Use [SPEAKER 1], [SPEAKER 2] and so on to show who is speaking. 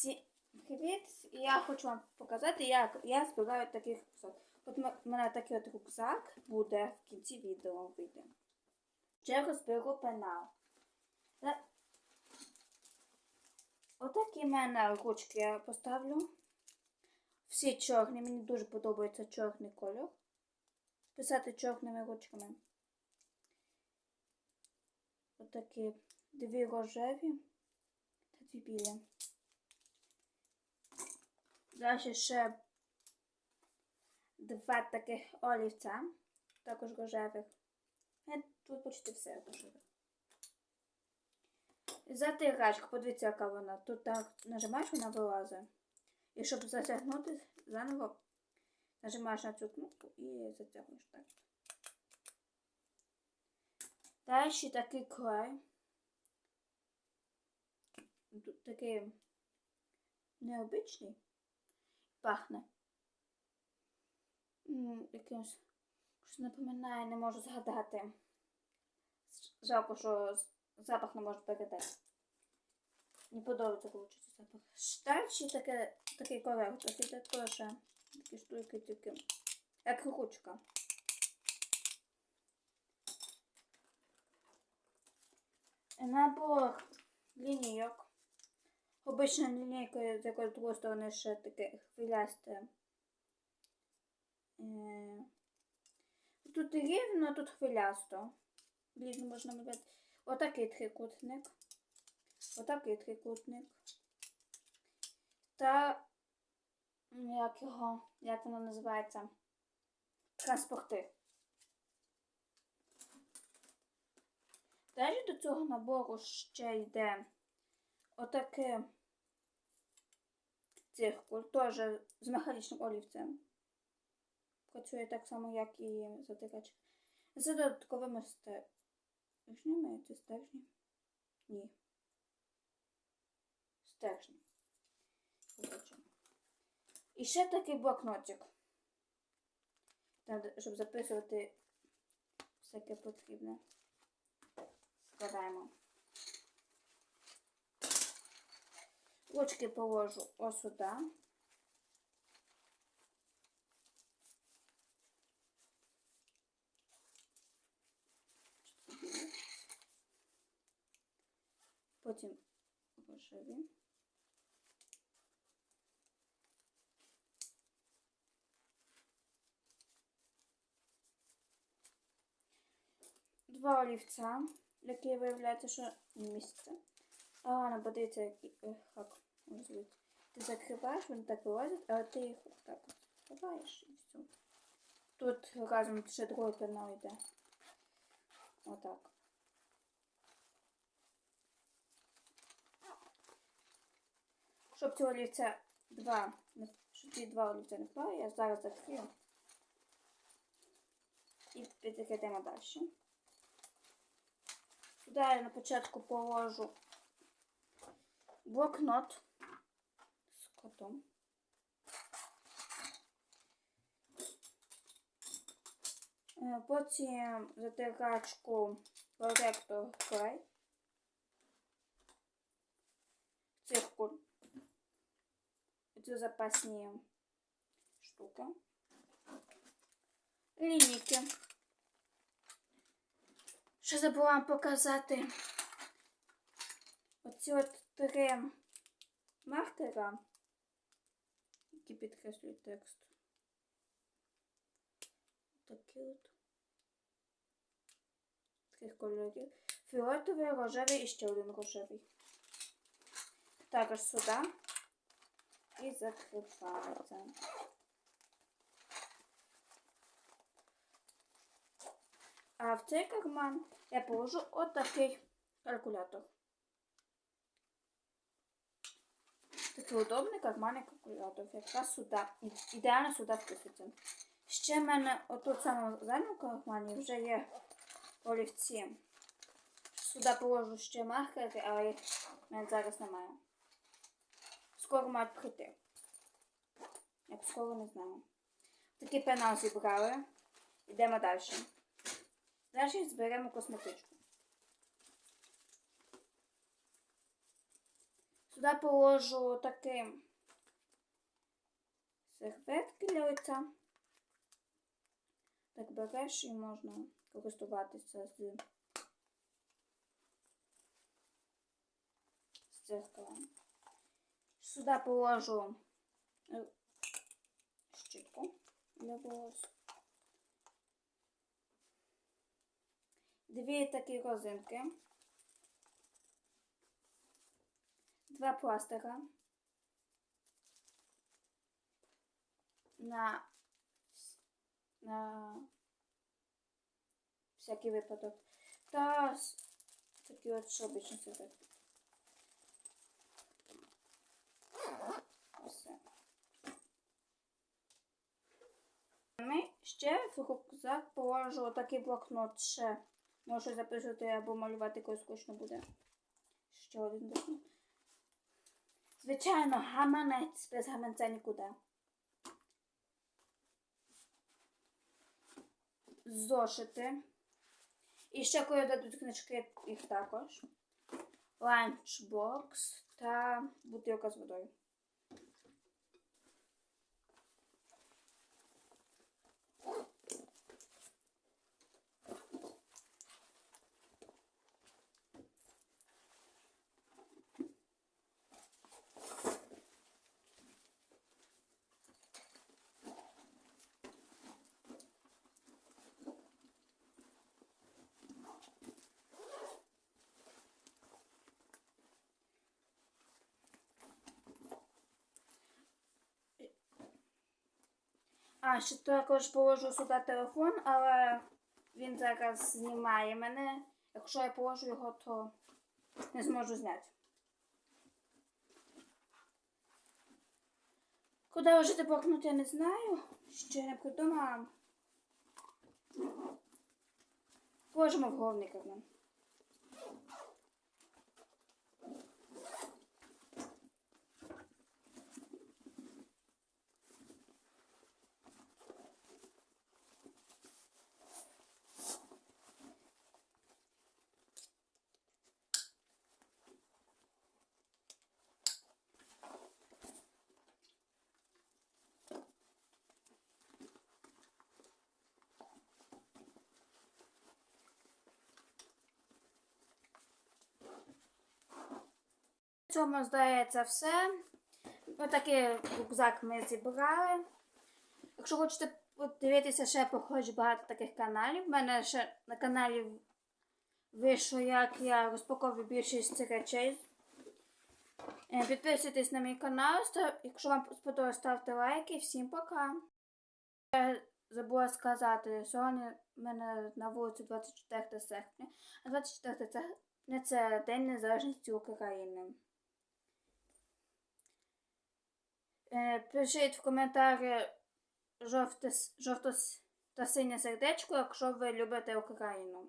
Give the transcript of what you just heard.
[SPEAKER 1] Всі привіт! Я хочу вам показати, як я збираю такий рюкзак. От у мене такий от рюкзак буде в кінці відео вийде. Ще розберу пенал. Отакі в мене ручки я поставлю. Всі чорні, мені дуже подобається чорний кольор. Писати чорними ручками. Отакі дві рожеві та дві білі. Далі ще два таких олівця, також рожевих. Е, Тут почти все рожеве. Затирачка, подивіться, яка вона. Тут так нажимаєш, вона вилазить. І щоб затягнути заново, нажимаєш на цю кнопку і затягуєш так. Далі такий край. Тут такий необичний. Пахне. Якимось щось напоминає, не можу згадати. Жалко, що запах не можу передати. Не подобається цей запах. Далі таке, такий ковер, трохи це теж такі штуки тільки. Як ручка. Набор лінійок. Обична лінійка, з якої з другої сторони ще таке хвилясте. Е, Тут рівно, тут хвилясто. Блін, можна малювати. Отакий трикутник. Отакий трикутник. Та як його, як воно називається? Транспорти. Далі до цього набору ще йде отаке циркуль, теж з механічним олівцем. Працює так само, як і затикач. З додатковими стержнями. Це стержні? Ні. Стержні. І ще такий блокнотик. Щоб записувати всяке потрібне. Складаємо. Ручки положу ось сюди. Потім рожеві. Два олівця, які виявляється, що не місяця. А, ладно, подивіться, е, хак розвить. Ти закриваєш, вони так вилазять, а ти їх отак от закриваєш і все. Тут разом ще другий канал йде. Отак. Щоб ці олівця два, щоб ці два олівця не впали, я зараз закрию. І підкидаємо далі. Сюди я на початку положу блокнот з котом. Е, Потім затирачку коректор край. Циркуль. Цю запасні штуки. Лінійки. Ще забула показати оці от три маркера, які підкреслюють текст. Такі от. Таких кольорів. Фіолетовий, рожевий і ще один рожевий. Також сюди. І закривається. А в цей карман я положу отакий калькулятор. Такий удобний карманний калькулятор. Якраз сюди. Ідеально сюди вписується. Ще в мене отут саме задньому кармані вже є олівці. Сюди положу ще маркери, але їх зараз немає. Скоро мають прийти. Як скоро не знаю. Такий пенал зібрали. Йдемо далі. Далі зберемо косметичку. Сюди положу такий серветки для лиця. Так береш і можна користуватися з з дзеркалом. Сюди положу е, щітку для волос. Дві такі розинки. Два пластика. На, на всякий випадок. Та такі от що обичні серветки. Все. Ми ще в рюкзак положу такий блокнот ще. Можу записувати або малювати, коли скучно буде. Ще один блокнот. Звичайно, гаманець без гаманця нікуди. Зошити. І ще коли дадуть книжки, їх також. Ланчбокс та бутилка з водою. А, ще також положу сюди телефон, але він зараз знімає мене. Якщо я положу його, то не зможу зняти. Куди ложити блокнот, я не знаю. Ще не придумала. Положимо в головний карман. Цьому, здається, все. Отакий рюкзак ми зібрали. Якщо хочете подивитися ще хоч багато таких каналів, в мене ще на каналі вийшло, як я розпаковую більшість цих речей. Е, Підписуйтесь на мій канал, якщо вам сподобалось, ставте лайки. Всім пока! Я забула сказати, сьогодні в мене на вулиці 24 серпня, а 24 серпня це День Незалежності України. Пишіть в коментарі жовте, жовто та синє сердечко, якщо ви любите Україну.